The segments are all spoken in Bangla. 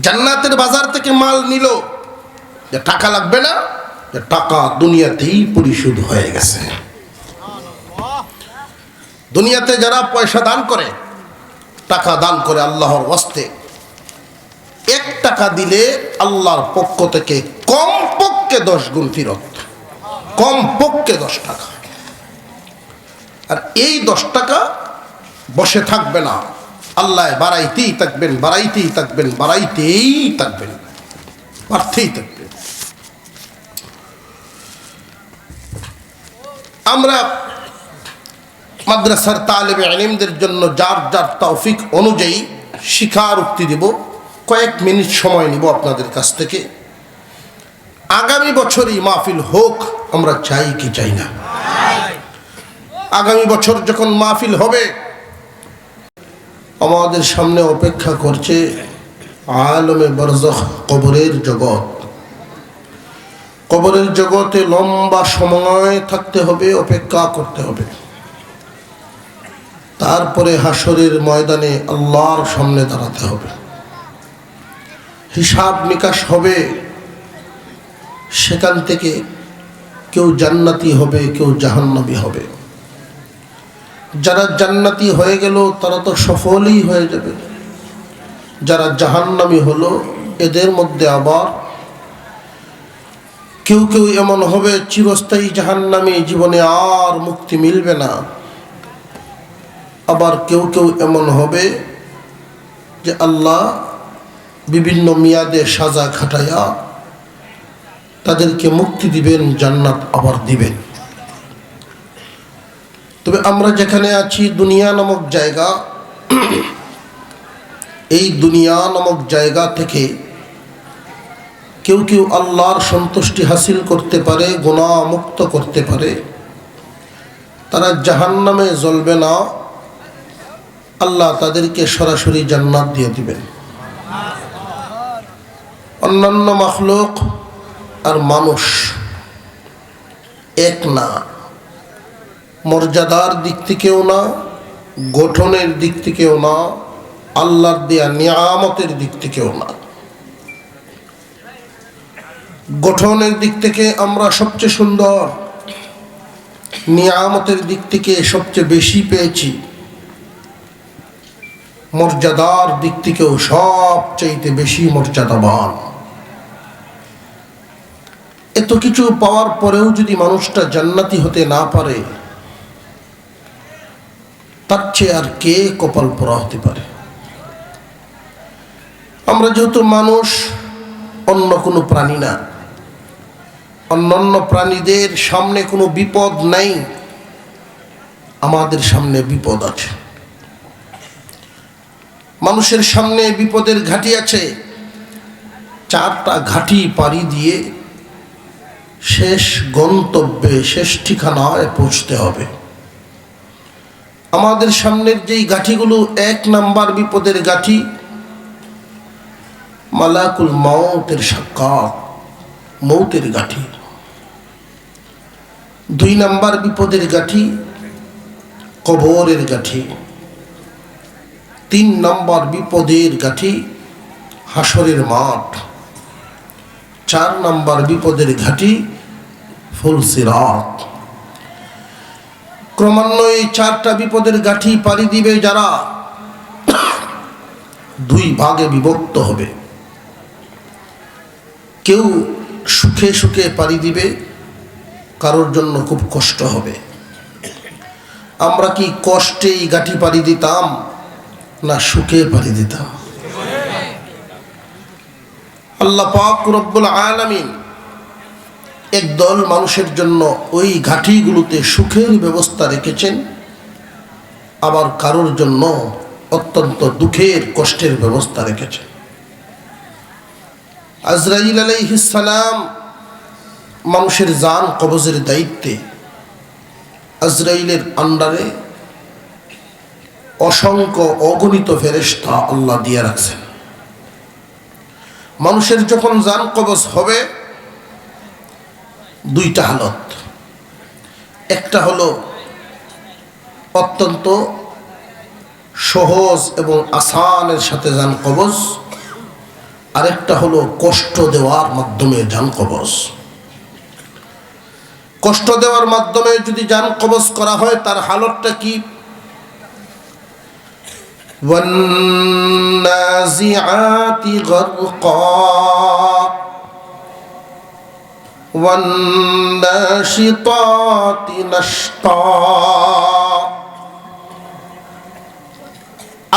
জান্নাতের বাজার থেকে মাল নিল। যে টাকা লাগবে না, যে টাকা দুনিয়াতেই পরিশোধ হয়ে গেছে। দুনিয়াতে যারা পয়সা দান করে, টাকা দান করে আল্লাহর ওয়াস্তে, এক টাকা দিলে আল্লাহর পক্ষ থেকে কম পক্ষে দশ গুণ ফিরত। কম পক্ষে দশ টাকা। আর এই দশ টাকা বসে থাকবে না। আল্লাহ বাড়াইতেই থাকবেন বাড়াইতেই থাকবেন বাড়াইতেই থাকবেন। বাড়তেই থাকবেন। আমরা মাদ্রাসার তালেবে আলিমদের জন্য যার যার তৌফিক অনুযায়ী শিখার উক্তি দেব। কয়েক মিনিট সময় নিব আপনাদের কাছ থেকে। আগামী বছরই মাহফিল হোক, আমরা চাই কি চাই না। আগামী বছর যখন মাহফিল হবে আমাদের সামনে অপেক্ষা করছে আলমে বরজখ কবরের জগৎ। কবরের জগতে লম্বা সময় থাকতে হবে, অপেক্ষা করতে হবে। তারপরে হাসরের ময়দানে আল্লাহর সামনে দাঁড়াতে হবে। হিসাব নিকাশ হবে, সেখান থেকে কেউ জান্নাতি হবে, কেউ জাহান্নাবি হবে। যারা জান্নাতি হয়ে গেল, তারা তো সফলই হয়ে যাবে। যারা জাহান্নামি হলো, এদের মধ্যে আবার কেউ কেউ এমন হবে, চিরস্থায়ী জাহান্নামি জীবনে আর মুক্তি মিলবে না। আবার কেউ কেউ এমন হবে যে আল্লাহ বিভিন্ন মেয়াদে সাজা খাটাইয়া তাদেরকে মুক্তি দিবেন, জান্নাত আবার দিবেন। তবে আমরা যেখানে আছি, দুনিয়া নামক জায়গা, এই দুনিয়া নামক জায়গা থেকে কেউ কেউ আল্লাহর সন্তুষ্টি হাসিল করতে পারে গুণা মুক্ত করতে পারে। তারা জাহান্নামে জ্বলবে না। আল্লাহ তাদেরকে সরাসরি জান্নাত দিয়ে দিবেন। অন্যান্য মখলুক আর মানুষ এক না। মর্যাদার দিক থেকেও না, গঠনের দিক থেকেও না, আল্লাহর দেয়া নিয়ামতের দিক থেকেও না। গঠনের দিক থেকে আমরা সবচেয়ে সুন্দর, নিয়ামতের দিক থেকে সবচেয়ে বেশি পেয়েছি। মর্যাদার দিক থেকেও সবচাইতে বেশি মর্যাদাবান। এত কিছু পাওয়ার পরেও যদি মানুষটা জান্নাতি হতে না পারে তার চেয়ে আর কে কপাল পরা হতে পারে? আমরা যেহেতু মানুষ, অন্য কোনো প্রাণী না। অন্যান্য প্রাণীদের সামনে কোনো বিপদ নাই। আমাদের সামনে বিপদ আছে। মানুষের সামনে বিপদের ঘাটি আছে। চারটা ঘাটি পাড়ি দিয়ে শেষ গন্তব্যে, শেষ ঠিকানায় পৌঁছতে হবে। আমাদের সামনের যেই গাঠিগুলো, এক নাম্বার বিপদের গাঠি, মালাকুল মাউতের সাক্ষাৎ মৌতের গাঠি। দুই নাম্বার বিপদের গাঠি, কবরের গাঠি। তিন নাম্বার বিপদের গাঠি হাসরের মাঠ। চার নাম্বার বিপদের ঘাটি ফুলসিরাত ক্রমান্বয়ে চারটা বিপদের গাঠি পাড়ি দিবে যারা। দুই ভাগে বিভক্ত হবে। কেউ সুখে সুখে পাড়ি দিবে, কারোর জন্য খুব কষ্ট হবে। আমরা কি কষ্টেই গাঠি পাড়ি দিতাম, না সুখে পাড়ি দিতাম? আল্লাহ পাক রব্বুল আলামিন একদল মানুষের জন্য ওই ঘাটিগুলোতে সুখের ব্যবস্থা রেখেছেন, আবার কারোর জন্য অত্যন্ত দুঃখের, কষ্টের ব্যবস্থা রেখেছেন। আজরাইল আলাইহিসালাম মানুষের জান কবজের দায়িত্বে আজরাইলের আন্ডারে অসংখ্য অগণিত ফেরেস্তা আল্লাহ দিয়ে রাখছেন। মানুষের যখন জান কবজ হবে দুইটা হালত একটা হলো অত্যন্ত সহজ এবং আসানের সাথে যান কবজ আরেকটা হলো কষ্ট দেওয়ার মাধ্যমে যান কবজ কষ্ট দেওয়ার মাধ্যমে যদি যান কবজ করা হয় তার হালতটা কি والنازعات غرقا والناشطات نشطا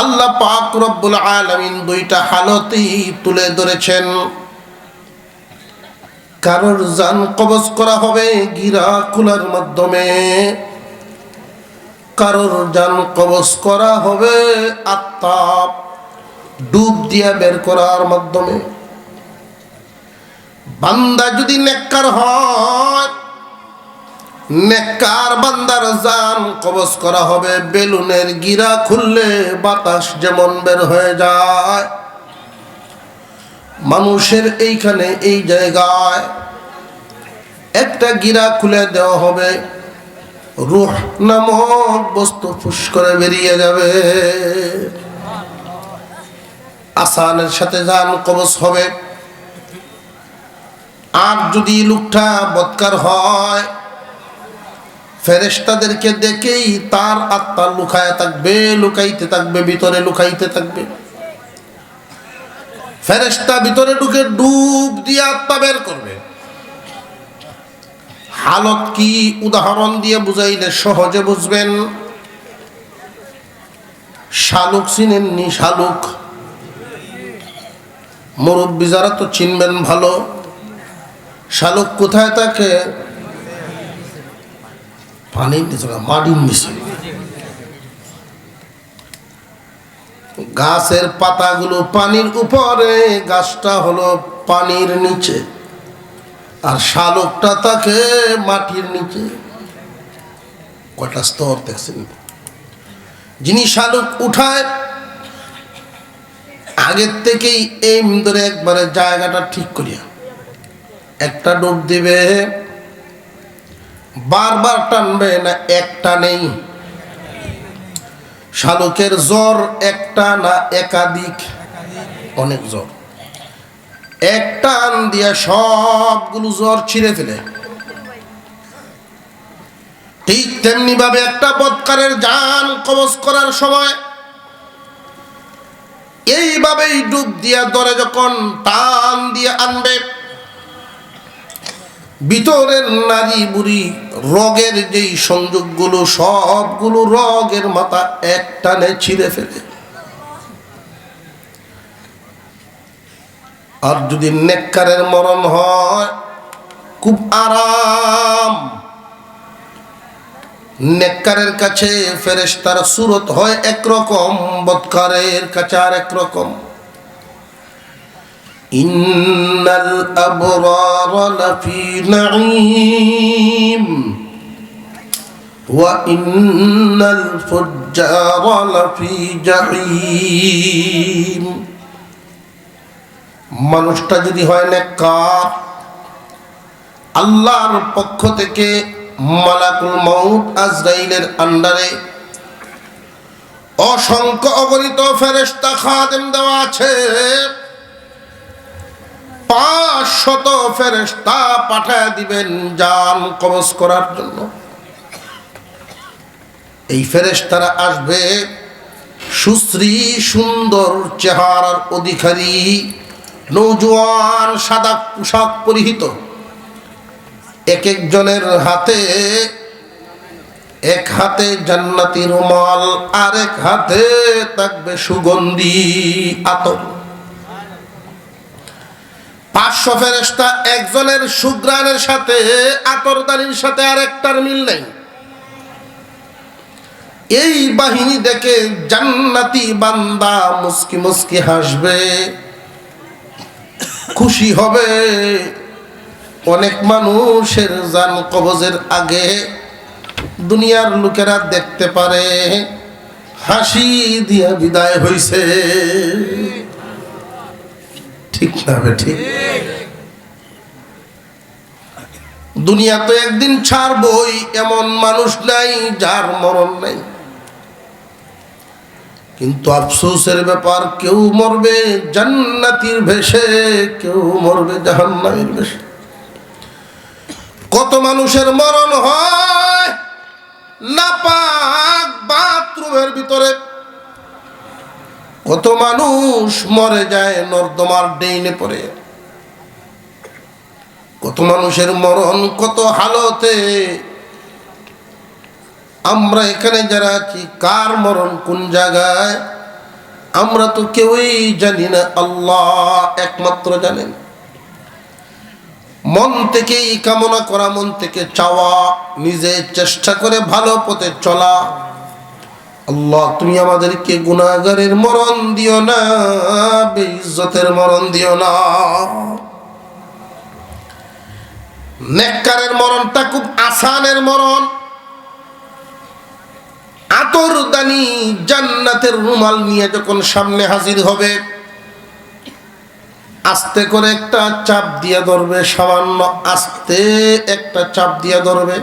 আল্লাহ পাক রব্বুল আলামিন দুইটা হালতেই তুলে ধরেছেন কারোর জান কবজ করা হবে গিরা খোলার মাধ্যমে কারোর জান কবজ করা হবে আত্মা ডুব দিয়া বের করার মাধ্যমে বান্দা যদি নেককার হয়, নেককার বান্দার জান কবজ করা হবে, বেলুনের গিরা খুললে বাতাস যেমন বের হয়ে যায়। মানুষের এইখানে এই জায়গায় একটা গিরা খুলে দেওয়া হবে, রুহ নামক বস্তু ফুস করে বেরিয়ে যাবে। আসানের সাথে যান কবচ হবে। আর যদি লোকটা বৎকার হয় ফেরেস্তাদেরকে দেখেই তার আত্মা লুকায় থাকবে, লুকাইতে থাকবে, ভিতরে লুকাইতে থাকবে। ফেরেস্তা ভিতরে ঢুকে ডুব দিয়ে আত্মা বের করবে। হালত কি উদাহরণ দিয়ে বুঝাইলে সহজে বুঝবেন? শালুক চিনেননি শালুক? মুরব্বী যারা তো চিনবেন ভালো। শালুক কোথায় থাকে পানির নিচে মাটির নিচে। গাছের পাতাগুলো পানির উপরে, গাছটা হলো পানির নিচে। আর শালকটা থাকে মাটির নিচে। কয়টা স্তর দেখছেন? যিনি শালক উঠায়, আগের থেকেই এই ধরে একবারে জায়গাটা ঠিক করিয়া একটা ডুব দিবে। বারবার টানবে না, একটা নেই। শালকের জ্বর একটা না একাধিক? অনেক জ্বর। এক টান দিয়া সবগুলো জ্বর ছিঁড়ে ফেলে। ঠিক তেমনি ভাবে একটা বৎকারের যান কবজ করার সময় এইভাবেই ডুব দিয়া দরে যখন টান দিয়ে আনবে ভিতরের নারী বুড়ি রগের যেই সংযোগগুলো, সবগুলো রগের মাথা এক টানে ছিঁড়ে ফেলে। আর যদি নেককারের মরণ হয়, খুব আরাম। নেককারের কাছে ফেরেশতার সুরত হয় একরকম, বৎকারের কাছে আর একরকম। লাফি নাঈম। ওয়া ইন্নাল ফুজ্জার লাফি জাহিম মানুষটা যদি হয় নেককার, আল্লাহর পক্ষ থেকে মালাকুল মউত আজরাইলের আন্ডারে অসংখ্য অগণিত ফেরেশতা খাদেম দেওয়া আছে। পাঁচশত ফেরেশতা পাঠায় দিবেন জান কবজ করার জন্য। এই ফেরেশতারা আসবে সুশ্রী সুন্দর চেহারার অধিকারী নৌজওয়ান সাদা পোশাক পরিহিত। এক একজনের হাতে এক হাতে জান্নাতি রুমাল আর এক হাতে থাকবে সুগন্ধি আতর পাঁচশো ফেরেস্তা একজনের সুগ্রানের সাথে আতরদানির সাথে আর একটার মিল নেই। এই বাহিনী দেখে জান্নাতি বান্দা মুস্কি মুস্কি হাসবে, খুশি হবে। অনেক মানুষের জান কবজের আগে দুনিয়ার লোকেরা দেখতে পারে, হাসি দিয়া বিদায় হইছে। ঠিক না ঠিক। দুনিয়া তো একদিন ছাড়বই, এমন মানুষ নাই যার মরণ নাই। কিন্তু আফসোসের ব্যাপার, কেউ মরবে জান্নাতির ভেসে কেউ মরবে জাহান্নামের ভেসে কত মানুষের মরণ হয়, নাপাক বাথরুমের ভিতরে। কত মানুষ মরে যায়, নর্দমার ডেইনে পড়ে। কত মানুষের মরণ, কত হালতে। আমরা এখানে যারা আছি, কার মরণ, কোন জায়গায়? আমরা তো কেউই জানি না, আল্লাহ একমাত্র জানেন। মন থেকেই কামনা করা, মন থেকে চাওয়া, নিজে চেষ্টা করে ভালো পথে চলা। আল্লাহ, তুমি আমাদেরকে গুণাগারের মরণ দিও না, বেইজ্জতের মরণ দিও না। নেককারের মরণটা খুব আসানের মরণ। আতর দানি জান্নাতের রুমাল নিয়ে যখন সামনে হাজির হবে, আস্তে করে একটা চাপ দিয়ে ধরবে, সামান্য আস্তে একটা চাপ দিয়ে ধরবে।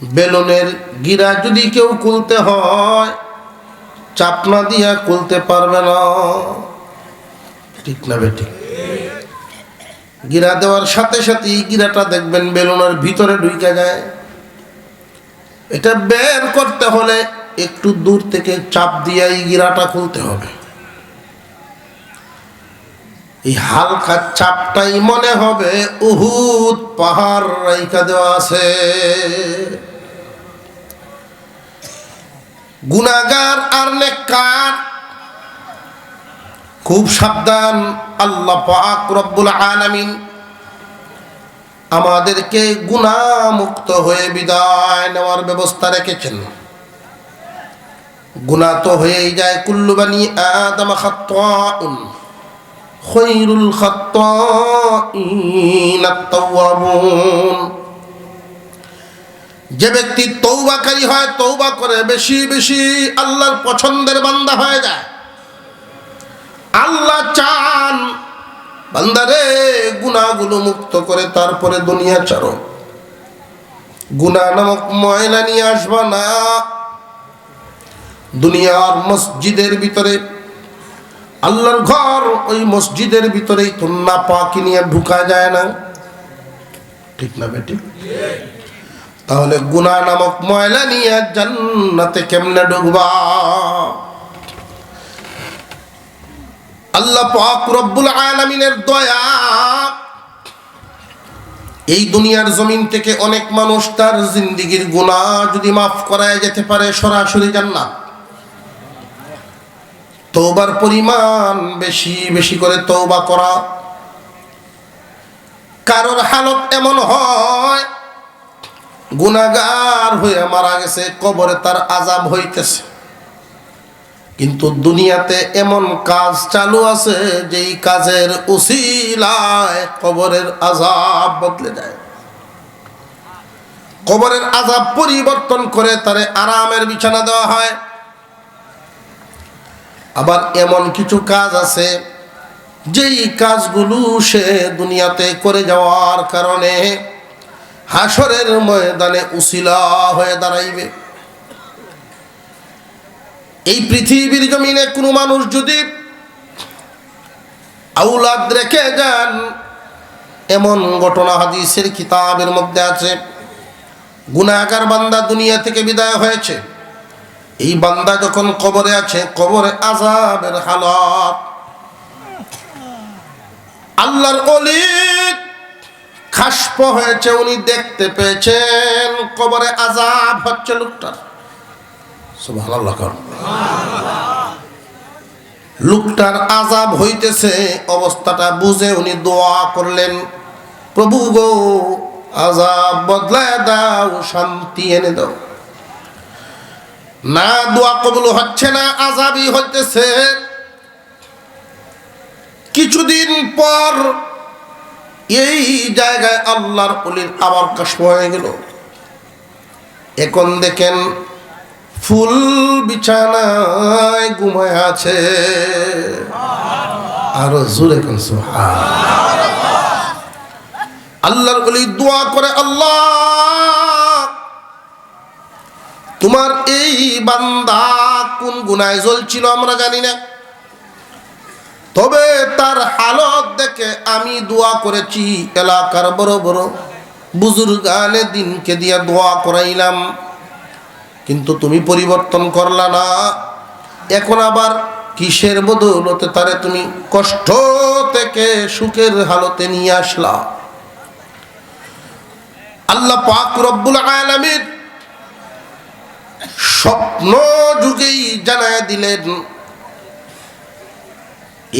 বেলুনের গিরা যদি কেউ খুলতে হয়, চাপনা দিয়া খুলতে পারবে না। ঠিক না বেঠিক গিরা দেওয়ার সাথে সাথে গিরাটা দেখবেন বেলুনের ভিতরে ঢুকে যায়। এটা বের করতে হলে একটু দূর থেকে চাপ দিয়ে এই গিরাটা খুলতে হবে। এই হালকা চাপটাই মনে হবে। উহুদ পাহাড় রাইকা দেওয়া আছে। গুনাগার আর নেককার। খুব সাবধান, আল্লাহ পাক রব্বুল আলামিন আমাদেরকে গুণামুক্ত হয়ে বিদায় নেওয়ার ব্যবস্থা রেখেছেন। গুণা তো হয়েই যায়। কুল্লুবানি আদম খাত্তাউন। খৈরুল যে ব্যক্তি তৌবাকারী হয় তৌবা করে, বেশি বেশি আল্লাহর পছন্দের বান্দা হয়ে যায়। আল্লাহ চান বান্দারে গুণাগুলো মুক্ত করে তারপরে দুনিয়া ছাড়ো। গুণা নামক ময়লা নিয়ে আসবা না। দুনিয়ার মসজিদের ভিতরে আল্লাহর ঘর ওই মসজিদের ভিতরেই তো পাকি নিয়ে ঢুকা যায় না। ঠিক না বেটি? তাহলে গুণা নামক ময়লা নিয়ে জান্নাতে কেমনে ঢুকবা? আল্লাহ পাক রব্বুল আলামিনের দয়া, এই দুনিয়ার জমিন থেকে অনেক মানুষ তার জিন্দিগির গুণা যদি মাফ করায় যেতে পারে সরাসরি জান্নাত। তৌবার পরিমাণ বেশি বেশি করে তৌবা করা। কারোর হালত এমন হয় গুণাগার হয়ে মারা গেছে, কবরে তার আজাব হইতেছে। কিন্তু দুনিয়াতে এমন কাজ চালু আছে, যেই কাজের উসিলায় কবরের আজাব বদলে যায়। কবরের আজাব পরিবর্তন করে তারে আরামের বিছানা দেওয়া হয়। আবার এমন কিছু কাজ আছে, যেই কাজগুলো সে দুনিয়াতে করে যাওয়ার কারণে হাসরের ময়দানে উসিলা হয়ে দাঁড়াইবে। এই পৃথিবীর জমিনে কোনো মানুষ যদি আউলাদ রেখে যান, এমন ঘটনা হাদিসের কিতাবের মধ্যে আছে গুণাকার বান্দা দুনিয়া থেকে বিদায় হয়েছে। এই বান্দা যখন কবরে আছে? কবরে আজাবের হালত। আল্লাহর অলি খাসপ হয়েছে, উনি দেখতে পেয়েছেন, কবরে আজাব হচ্ছে লোকটার লোকটার আজাব হইতেছে, অবস্থাটা বুঝে উনি দোয়া করলেন, প্রভু গো আজাব বদলায় দাও, শান্তি এনে দাও। না দোয়া কবুল হচ্ছে না, আজাবি হইতেছে। কিছুদিন পর এই জায়গায় আল্লাহর অলির আবার কাশ্ম হয়ে গেল। এখন দেখেন ফুল বিছানায় ঘুমায় আছে। আরও জোরে কোন আল্লাহর বলি দোয়া করে, আল্লাহ তোমার এই বান্দা কোন গুনায় জ্বলছিল আমরা জানি না। তবে তার হালত দেখে আমি দোয়া করেছি, এলাকার বড় বড় বুজুর্গানে দিনকে দিয়ে দোয়া করাইলাম। কিন্তু তুমি পরিবর্তন করলা না। এখন আবার কিসের বদৌলতে তারে তুমি কষ্ট থেকে সুখের হালতে নিয়ে আসলা। আল্লাহ পাক রব্বুল আলামিন স্বপ্ন যুগেই জানায় দিলেন,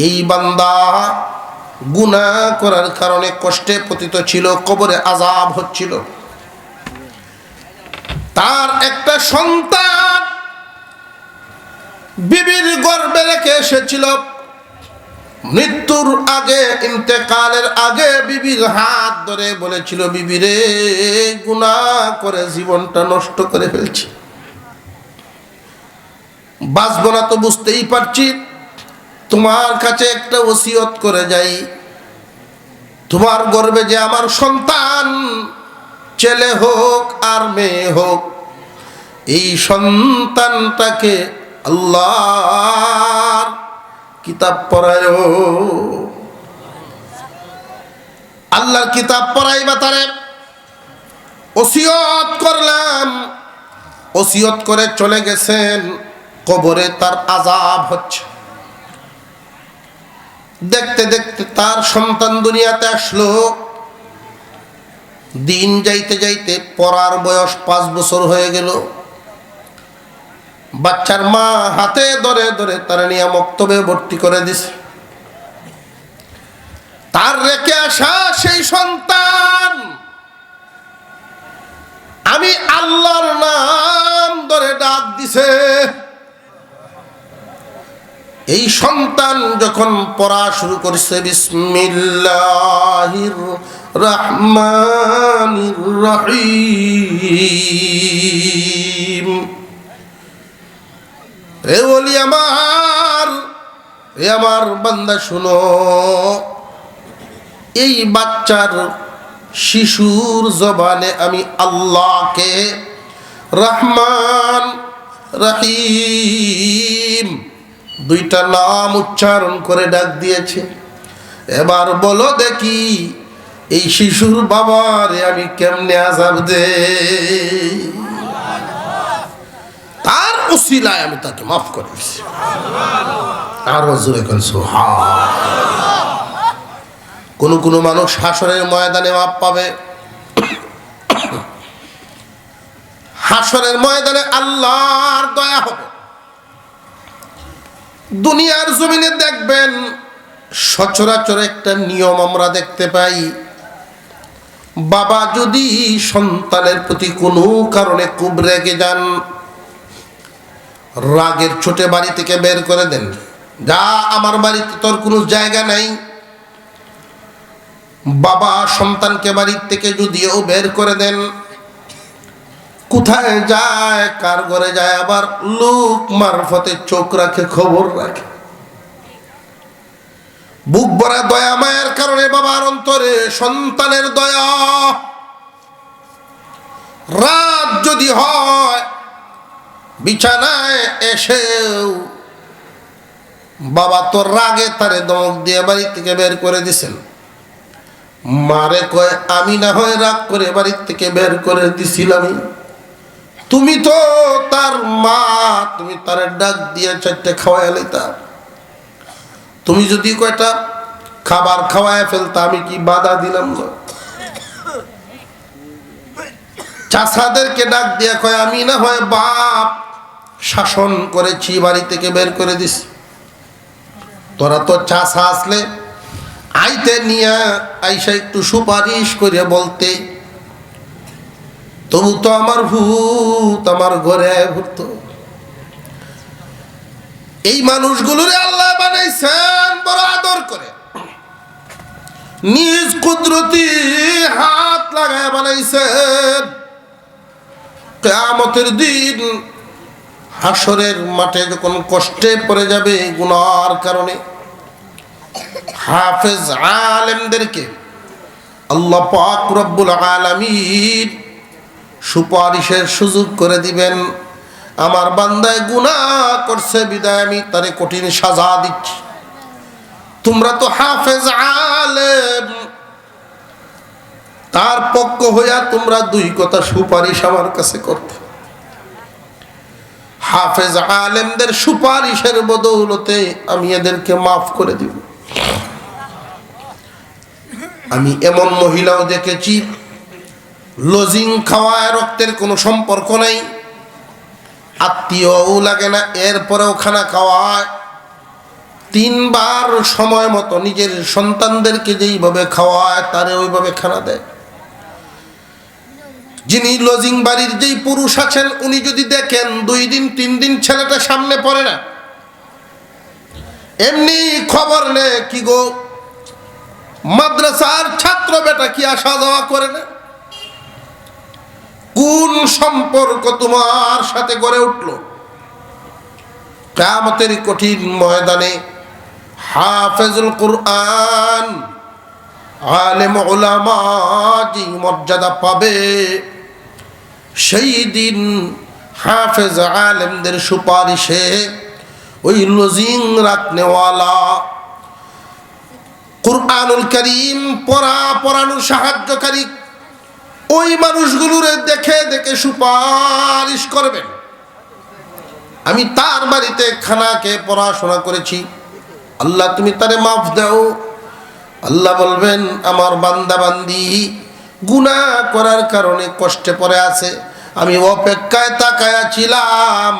এই বান্দা গুনাহ করার কারণে কষ্টে পতিত ছিল, কবরে আজাব হচ্ছিল। তার একটা সন্তান বিবির গর্বে রেখে এসেছিল। মৃত্যুর আগে, ইন্তেকালের আগে বিবির হাত ধরে বলেছিল বিবিরে গুনাহ করে জীবনটা নষ্ট করে ফেলছি। বাঁচবো না তো বুঝতেই পারছি। তোমার কাছে একটা ওসিয়ত করে যাই। তোমার গর্বে যে আমার সন্তান, ছেলে হোক আর মেয়ে হোক, এই সন্তানটাকে আল্লাহর কিতাব পড়ায় আল্লাহর কিতাব পড়াইবা তারে। ওসিয়ত করলাম, ওসিয়ত করে চলে গেছেন। কবরে তার আজাব হচ্ছে। দেখতে দেখতে তার সন্তান দুনিয়াতে আসলো। দিন যাইতে যাইতে পড়ার বয়স পাঁচ বছর হয়ে গেল। বাচ্চার মা হাতে ধরে ধরে তার নিয়ে মক্তবে ভর্তি করে দিছে। তার রেখে আসা সেই সন্তান, আমি আল্লাহর নাম ধরে ডাক দিছে। এই সন্তান যখন পড়া শুরু করছে, বিসমিল্লাহির রহমানির রহিম। রে বলি আমার রে আমার বান্দা শুনো, এই বাচ্চার শিশুর জবানে আমি আল্লাহকে রহমান রহিম। দুইটা নাম উচ্চারণ করে ডাক দিয়েছে। এবার বলো দেখি, এই শিশুর বাবারে আমি কেমনে আজাব দে? তার উসিলায় আমি তাকে মাফ করে দিছি। আরও জোরে কোন কোন মানুষ হাসরের ময়দানে মাপ পাবে। হাসরের ময়দানে আল্লাহর দয়া হবে। দুনিয়ার জমিনে দেখবেন, সচরাচর একটা নিয়ম আমরা দেখতে পাই, বাবা যদি সন্তানের প্রতি কোনো কারণে খুব রেগে যান, রাগের ছোটে বাড়ি থেকে বের করে দেন। যা আমার বাড়িতে তোর কোনো জায়গা নাই। বাবা সন্তানকে বাড়ির থেকে যদিও বের করে দেন কোথায় যায়, কার ঘরে যায়, আবার লোক মারফতে চোখ রাখে, খবর রাখে। বুক ভরা দয়া মায়ের কারণে বাবার অন্তরে সন্তানের দয়া। রাত যদি হয়, বিছানায় এসেও বাবা তো রাগে তারে দমক দিয়ে বাড়ি থেকে বের করে দিছেন। মারে কয়, আমি না হয় রাগ করে বাড়ির থেকে বের করে দিছিলামই। তুমি তো তার মা, তুমি তার ডাক দিয়ে চারটে খাওয়াই লইতা। তুমি যদি কয়টা খাবার খাওয়ায় ফেলতা, আমি কি বাধা দিলাম না চাষাদেরকে ডাক দিয়ে কয়, আমি না হয় বাপ শাসন করেছি, বাড়ি থেকে বের করে দিস তোরা তো চাষা আসলে আইতে নিয়ে আইসা একটু সুপারিশ করে বলতে তবু তো আমার ভূত, আমার ঘরে ভূত। এই মানুষগুলোরে আল্লাহ বানাইছেন, বড় আদর করে। নিজ কুদরতি হাত লাগায় বানাইছেন। কেয়ামতের দিন হাসরের মাঠে যখন কষ্টে পড়ে যাবে গুনার কারণে, হাফেজ আলেমদেরকে আল্লাহ পাক রব্বুল আলামিন সুপারিশের সুযোগ করে দিবেন। আমার বান্দায় গুনাহ করছে, বিদায় আমি তারে কঠিন সাজা দিচ্ছি। তোমরা তো হাফেজ আলেম। তার পক্ষ হইয়া তোমরা দুই কথা সুপারিশ আমার কাছে করতে। হাফেজ আলেমদের সুপারিশের বদৌলতে আমি এদেরকে মাফ করে দিব। আমি এমন মহিলাও দেখেছি লজিং খাওয়ায় রক্তের কোনো সম্পর্ক নেই। আত্মীয়ও লাগে না, এরপরেও খানা খাওয়ায়। তিনবার সময় মতো নিজের সন্তানদেরকে যেইভাবে খাওয়ায়, তারে ওইভাবে খানা দেয়। যিনি লজিং বাড়ির যেই পুরুষ আছেন, উনি যদি দেখেন দুই দিন, তিন দিন ছেলেটা সামনে পড়ে না, এমনি খবর নে কি গো, মাদ্রাসার ছাত্র বেটা কি আসা যাওয়া করে না? কোন সম্পর্ক তোমার সাথে গড়ে উঠল? কামতের কঠিন ময়দানে হাফেজুল কুরআন আলেম ওলামা মর্যাদা পাবে, সেই দিন হাফেজ আলেমদের সুপারিশে ওই লজিং রাখনেওয়ালা কুরআনুল করিম পড়া, পড়ানোর সাহায্যকারী ওই মানুষগুলোরে দেখে দেখে সুপারিশ করবেন। আমি তার বাড়িতে খানাকে পড়াশোনা করেছি। আল্লাহ তুমি তারে মাফ দাও। আল্লাহ বলবেন, আমার বান্দা বান্দি গুণা করার কারণে কষ্টে পড়ে আছে। আমি অপেক্ষায় তাকায়া ছিলাম।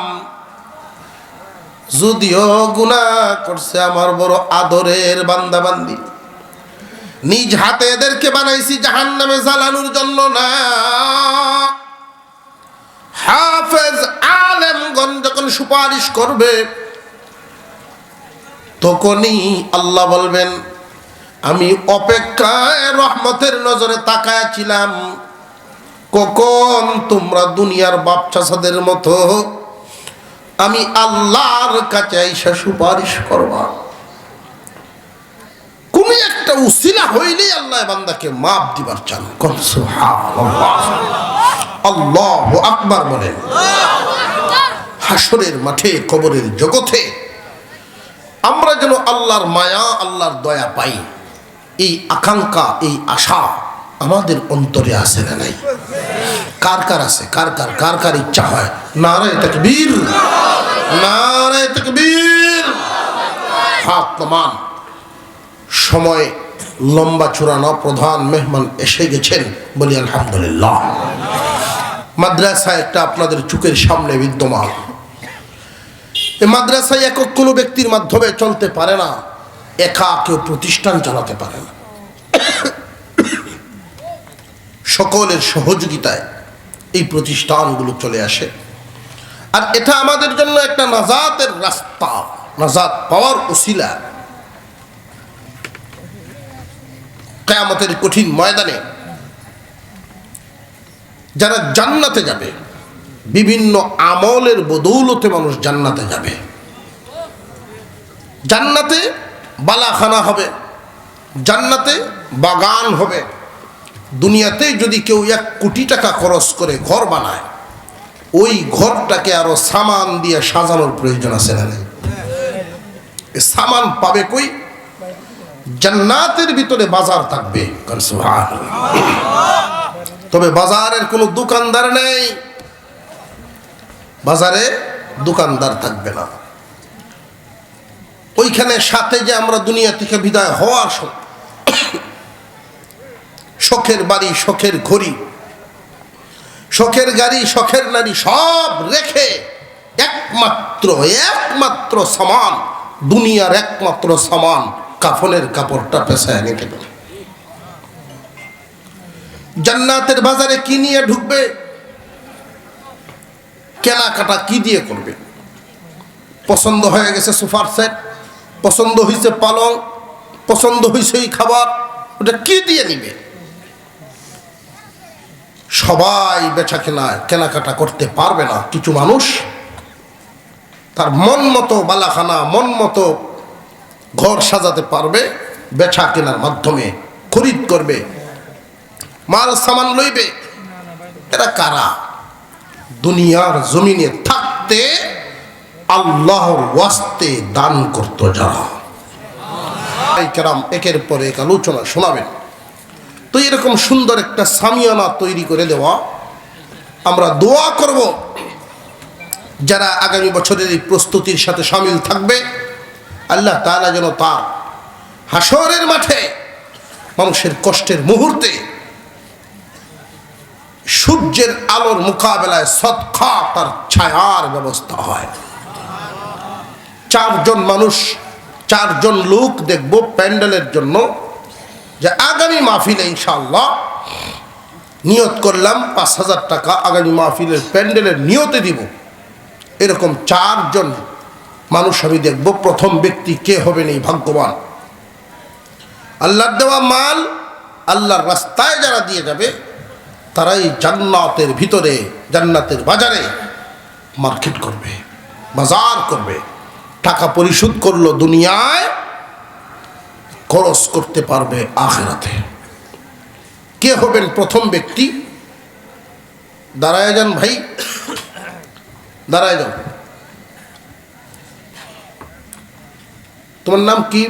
যদিও গুণা করছে আমার বড় আদরের বান্দা বান্দি। নিজ হাতে এদেরকে বানাইছি জাহান নামে জ্বালানোর জন্য না। হাফেজ আলেমগণ যখন সুপারিশ করবে, তখনই আল্লাহ বলবেন, আমি অপেক্ষায় রহমতের নজরে তাকায়াছিলাম কখন তোমরা দুনিয়ার বাপচাষাদের মতো আমি আল্লাহর কাছে এসে সুপারিশ করবা? কোন একটা উসিলা হইলেই আল্লাহ বান্দাকে মাপ দিবার চান। আল্লাহ আকবার বলেন। হাসরের মাঠে, কবরের জগতে আমরা যেন আল্লাহর মায়া, আল্লাহর দয়া পাই। এই আকাঙ্ক্ষা, এই আশা আমাদের অন্তরে আছে না নাই? কার কার আছে? কার কার? কার কার ইচ্ছা হয়? নারায় তকবীর। নারায় তকবীর। হাত নমান। সময় লম্বা চূড়ানো প্রধান মেহমান এসে গেছেন বলি আলহামদুলিল্লাহ। মাদ্রাসা একটা আপনাদের চুকের সামনে বিদ্যমান। এই মাদ্রাসায় একক কোনো ব্যক্তির মাধ্যমে চলতে পারে না, একা কেউ প্রতিষ্ঠান চালাতে পারে না। সকলের সহযোগিতায় এই প্রতিষ্ঠানগুলো চলে আসে। আর এটা আমাদের জন্য একটা নাজাতের রাস্তা, নাজাত পাওয়ার উসিলা কেয়ামতের কঠিন ময়দানে যারা জান্নাতে যাবে, বিভিন্ন আমলের বদৌলতে মানুষ জান্নাতে যাবে। জান্নাতে বালাখানা হবে, জান্নাতে বাগান হবে। দুনিয়াতে যদি কেউ এক কোটি টাকা খরচ করে ঘর বানায়, ওই ঘরটাকে আরও সামান দিয়ে সাজানোর প্রয়োজন আছে না সামান পাবে কই? জান্নাতের ভিতরে বাজার থাকবে। তবে বাজারের কোনো দোকানদার নেই। বাজারে দোকানদার থাকবে না। ওইখানে সাথে যে আমরা দুনিয়া থেকে বিদায় হওয়ার শখের বাড়ি, শখের ঘড়ি, শখের গাড়ি, শখের নারী সব রেখে একমাত্র একমাত্র সমান, দুনিয়ার একমাত্র সমান কাফনের কাপড়টা পেশায় নিতে পারে জান্নাতের বাজারে কি নিয়ে ঢুকবে? কেনাকাটা কি দিয়ে করবে? পছন্দ হয়ে গেছে সোফার সেট, পছন্দ হয়েছে পালং, পছন্দ হয়েছে এই খাবার, ওটা কি দিয়ে নিবে? সবাই বেচা কেনা কেনাকাটা করতে পারবে না। কিছু মানুষ, তার মন মতো বালাখানা, মন মতো ঘর সাজাতে পারবে, বেচা কেনার মাধ্যমে, খরিদ করবে। মাল সামান লইবে। এরা কারা? দুনিয়ার জমিনে থাকতে আল্লাহর ওয়াস্তে দান করত যারা। কেরাম, একের পর এক আলোচনা শোনাবেন। তো এরকম সুন্দর একটা সামিয়ানা তৈরি করে দেওয়া আমরা দোয়া করব। যারা আগামী বছরের এই প্রস্তুতির সাথে সামিল থাকবে আল্লাহ তাআলা যেন তার হাসরের মাঠে মানুষের কষ্টের মুহূর্তে সূর্যের আলোর মোকাবেলায় সৎখা তার ছায়ার ব্যবস্থা হয়। চারজন মানুষ, চারজন লোক দেখব প্যান্ডেলের জন্য যে আগামী মাহফিলে ইনশাল্লাহ নিয়ত করলাম পাঁচ হাজার টাকা আগামী মাহফিলের প্যান্ডেলের নিয়তে দিব। এরকম চারজন মানুষ আমি দেখব, প্রথম ব্যক্তি কে হবেন এই ভাগ্যবান। আল্লাহর দেওয়া মাল, আল্লাহর রাস্তায় যারা দিয়ে যাবে, তারাই জান্নাতের ভিতরে, জান্নাতের বাজারে মার্কেট করবে, বাজার করবে। টাকা পরিশোধ করল দুনিয়ায়, খরচ করতে পারবে আখেরাতে। কে হবেন প্রথম ব্যক্তি? দাঁড়ায় যান ভাই। দাঁড়ায় যাও। তোমার নাম কি?